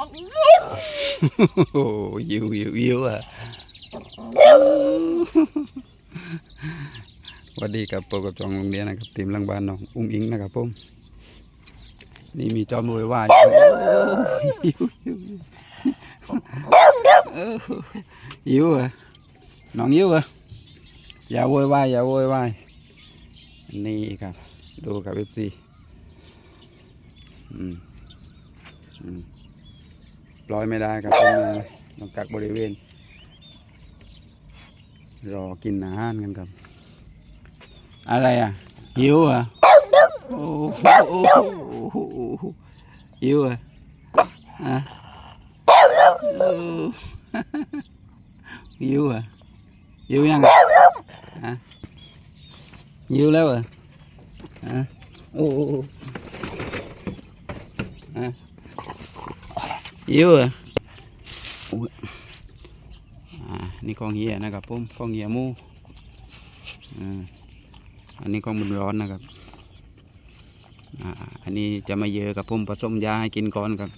โอ้ยิวยิวยิวอะสวัสดีครับปกับจองโรงเรียนนะครับทีมลังบ้านน้องอุ้งอิงนะครับผมนี่มีจอมรวยว่ายยิวยิวยิวอะน้องยิวอะอย่าโวยวายอย่าโวยวายนี่ครับ ดูกับเอฟซีอืมอืม ปล่อยไม่ได้ครับต้องมาต้องกักบริเวณ รอกินอาหารกันครับ อะไรอะหิวอะโอ้โหหิวอะอะโอ้หิวอะหิวยังอะฮะหิวแล้วอะฮะโอ้ฮะหิวเหรอะ อุ๊ยอ่านี่ของเฮียนะครับผมของเฮียมูอ่าอันนี้ของบุญร้อนนะครับอ่าอันนี้จะมาเยอะกับผมผสมยาให้กินก่อนครับ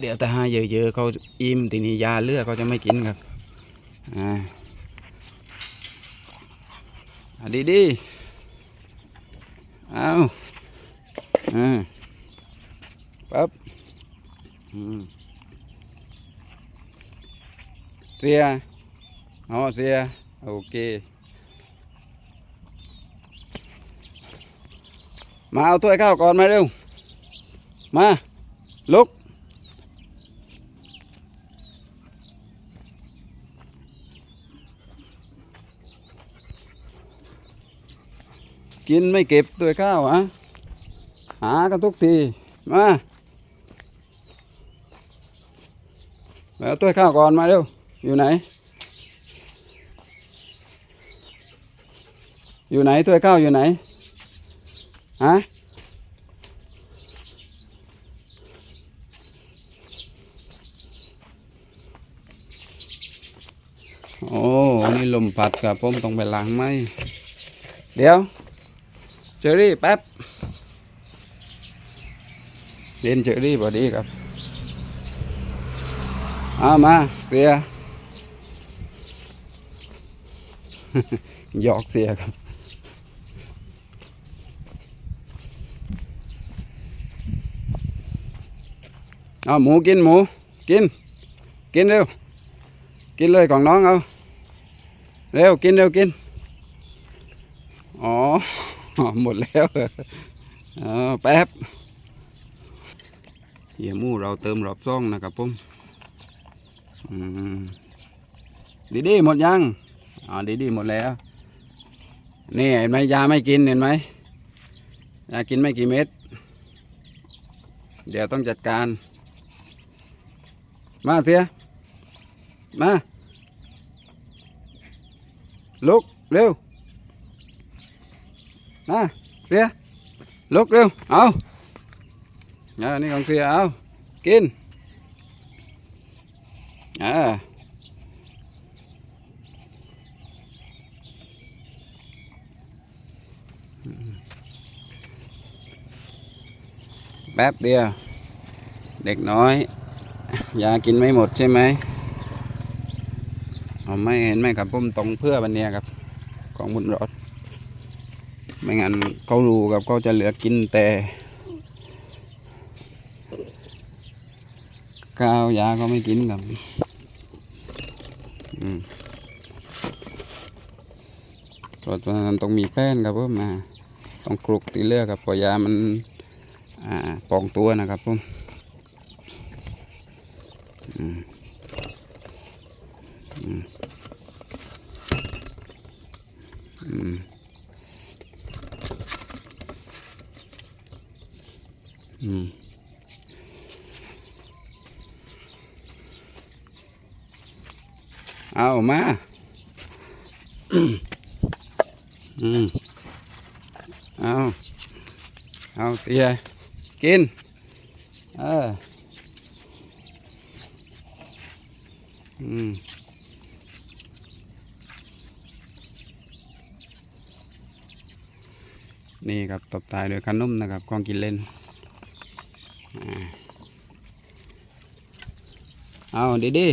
เดี๋ยวถ้าให้เยอะๆเขาอิ่มทีนี้ยาเลือดเขาจะไม่กินครับอ่าดีดีเอาอ่าปั๊บอืม เสียอ๋อเสียโอเค มาเอาถ้วยข้าวก่อนมาเร็ว มาลุกกินไม่เก็บถ้วยข้าวอะหากันทุกที มา มาเอาถ้วยข้าวก่อนมาเร็ว อยู่ไหน อยู่ไหนถ้วยข้าวอยู่ไหน ฮะ โอ้นี่ลมพัดกับผมต้องไปล้างไหม เดี๋ยว เจอรี่แป๊บเรียนเจอรี่พอดีครับ เอามาเสียหยอกเสียครับเอาหมูกินหมูกิน กินเร็ว กินเลยของน้องเอาเร็วกินเร็วกิน อ๋อ หมดแล้วเออแป๊บเหี้ยหมูเราเติมรอบซ่องนะครับผม ดีดีหมดยังอ๋อดีดีหมดแล้ว นี่เห็นไหมยาไม่กินเห็นไหมยากินไม่กี่เม็ด เดี๋ยวต้องจัดการ มาเสีย มา ลุกเร็ว มาเสีย ลุกเร็ว เอาอ่านี่ของเสียเอา กิน อ่าแป๊บเดียว เด็กน้อย ยากินไม่หมดใช่ไหมเอาไม่เห็นไหมครับผมตรงเพื่อวันเนี้ยครับ ของบุญรอดไม่งั้นเขารู้ครับเขาจะเหลือกินแต่ข้าวยาก็ไม่กินครับอืม เพราะฉะนั้นต้องมีแป้นครับผมมาต้องคลุกตีเลือกครับพราะยามันอ่าปองตัวนะครับผมอืมอืมอืมอืมเอามา อืมเอาเอาเสียกิน เออ อืมนี่ครับตบตายด้วยขนมนะครับของกินเล่น เอาดีดี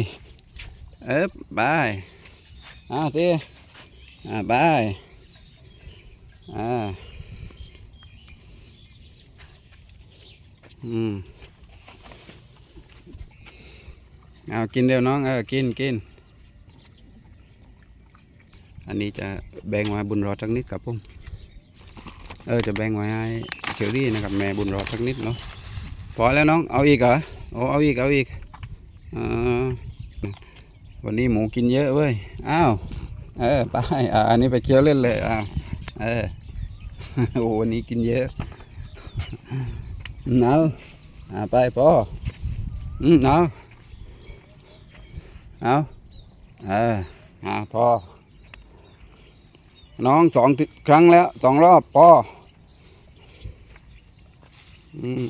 ๆเอ๊บบาย เอาทีอ่าบาย อ่าอืมเอากินเร็วน้องเออกินกินอันนี้จะแบ่งไว้บุญรอดสักนิดครับผมเออจะแบ่งไว้ให้เชอรี่นะครับแม่บุญรอดสักนิดเนาะพอแล้วน้องเอาอีกเหรอโอ้เอาอีกเอาอีกอ่าวันนี้หมูกินเยอะเว้ยอ้าวเออไปอ่าอันนี้ไปเคี้ยวเล่นเลยอ้าว เออ โอ้วันนี้กินเยอะเอาอ่าไปพออืมเอาเอาเอออ่าพ่อน้องสองครั้งแล้วสองรอบพออืม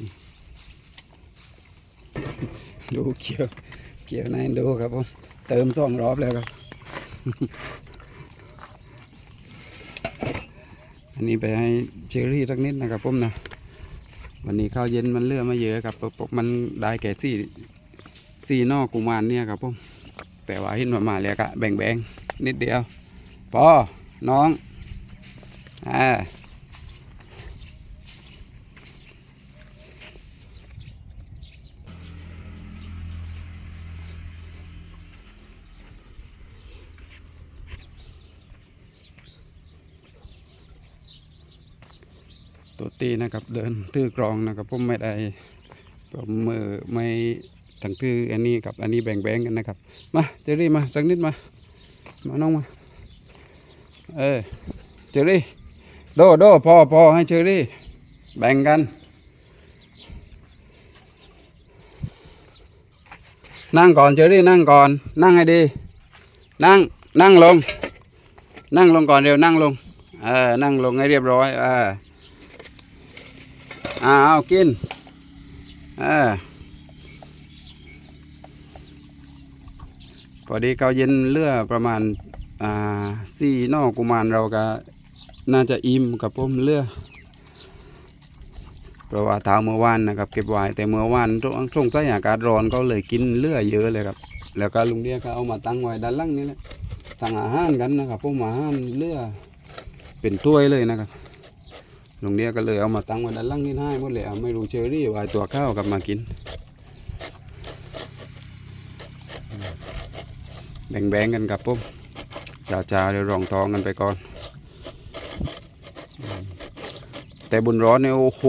ดูเกี่ยวเกี่ยวในดูครับผมเติมสองรอบแล้วครับ อันนี้ไปให้เชอรี่สักนิดนะครับผมนะวันนี้ข้าวเย็นมันเลือมาเยอะครับปกมันได้แก่สี่สี่นอกกุมารเนี่ยครับผมแต่ว่าเห็นว่ามาแล้วก็แบ่งๆนิดเดียวพอน้องอ่า ตัวตีนะครับเดินถือกรองนะครับผมไม่ได้ผมมือไม่ทั้งถืออันนี้กับอันนี้แบ่งๆกันนะครับมาเจอรี่มาสักนิดมามาน้องมาเออเจอรี่โดโดพอพอให้เจอรี่แบ่งกันนั่งก่อนเจอรี่นั่งก่อน นั่งให้ดี นั่งนั่งลง นั่งลงก่อนเร็วนั่งลงเออนั่งลงให้เรียบร้อยเออ อ่าเอากินเออพอดีเขาเย็นเลือประมาณอ่าสี่นอกกุมารเราก็น่าจะอิ่มกับผมเลือเพราะว่าเท้าเมื่อวานนะครับ เก็บไว้แต่เมื่อวานช่วงช่วงใต้อากาศร้อนก็เลยกินเลือเยอะเลยครับ แล้วก็ลุงเดียก็เอามาตั้งไว้ด้านล่างนี่แหละตั้งอาหารกันนะครับพวกอาหารเลือเป็นถ้วยเลยนะครับ ลุงเดียก็เลยเอามาตั้งไว้ด้านล่างนี่ให้หมดเลยเอาไม่รู้เชอรี่ว่าตัวข้าวกลับมากิน แบ่งๆกันครับผมจ้าๆเดี๋ยวรองท้องกันไปก่อน แต่บุญร้อนเนี่ยโอ้โห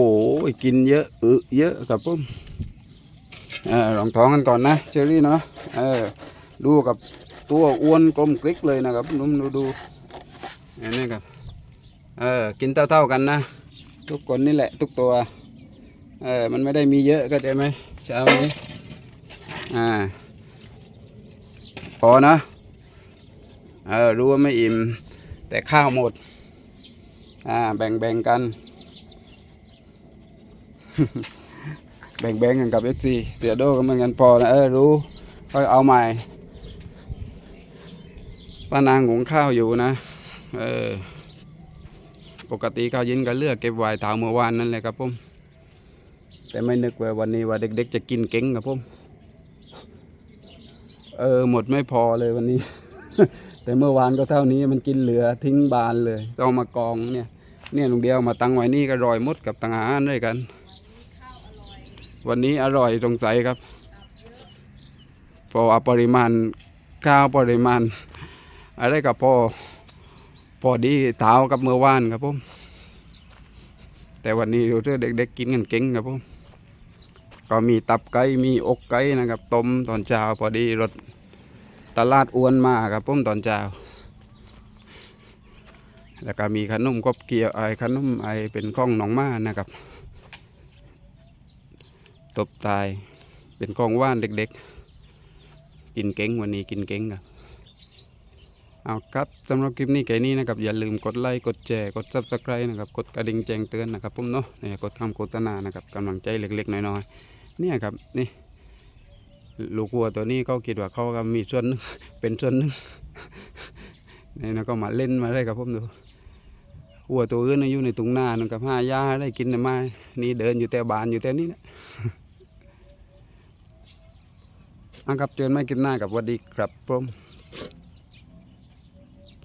กินเยอะอึเยอะครับผมเออรองท้องกันก่อนนะเชอรี่เนาะเออดูกับตัวอ้วนกลมกลิกเลยนะครับนุ่มดูดูอันนี้ครับเออกินเท่าๆกันนะ ทุกคนนี่แหละทุกตัว เออมันไม่ได้มีเยอะก็ได้ไหมเช้านี้ อ่า พอนะเออรู้ว่าไม่อิ่ม แต่ข้าวหมด อ่า แบ่งแบ่งกัน แบ่งแบ่งกันกับเอฟซีเสียโดก็เหมือนกันพอนะเออรู้ก็เอาใหม่ป้านางหุงข้าวอยู่นะ เออ ปกติข้าวเย็นก็เลือกเก็บไว้ถามเมื่อวานนั่นแหละครับผมแต่ไม่นึกว่าวันนี้ว่าเด็ก ๆ จะกินเก่งครับผมเออหมดไม่พอเลยวันนี้ แต่เมื่อวานก็เท่านี้มันกินเหลือทิ้งบานเลยต้องมากองเนี่ย เนี่ยลุงเดียวมาตั้งไว้นี่ก็รอยมดกับตังหารด้วยกัน วันนี้อร่อยสงสัยครับเพราะว่าปริมาณข้าวปริมาณอะไรกับพอ พอดีเท้ากับเมื่อวานครับผมแต่วันนี้ดูเรื่อเด็กๆกินกันเก่งครับผมก็มีตับไก่มีอกไก่นะครับต้มตอนเช้าพอดีรถตลาดอ้วนมาครับผมตอนเช้าแล้วก็มีขนมกบเกียวไอ้ขนมไอ้เป็นข้องหนองมานะครับ ตบตายเป็นของว่านเด็กๆ กินเก่งวันนี้กินเก่งครับ เอาครับสำหรับคลิปนี้แค่นี้นะครับอย่าลืมกดไลค์กดแชร์กดซับสไครต์นะครับกดกระดิ่งแจ้งเตือนนะครับผมเนาะเนี่ยกดคำโฆษณานะครับกำลังใจเล็กๆน้อยๆเนี่ยครับนี่ลูกวัวตัวนี้เขาคิดว่าเขาก็มีส่วนหนึงเป็นส่วนหนึงนี่นะก็มาเล่นมาได้ครับผมดูวัวตัวอื่นอยู่ในตุงนานั่นกับห้ายาได้กินน่มานี่เดินอยู่แต่บานอยู่แต่นี้นะอะครับเจอกันไม่กินหน้ากับวัสดีครับผม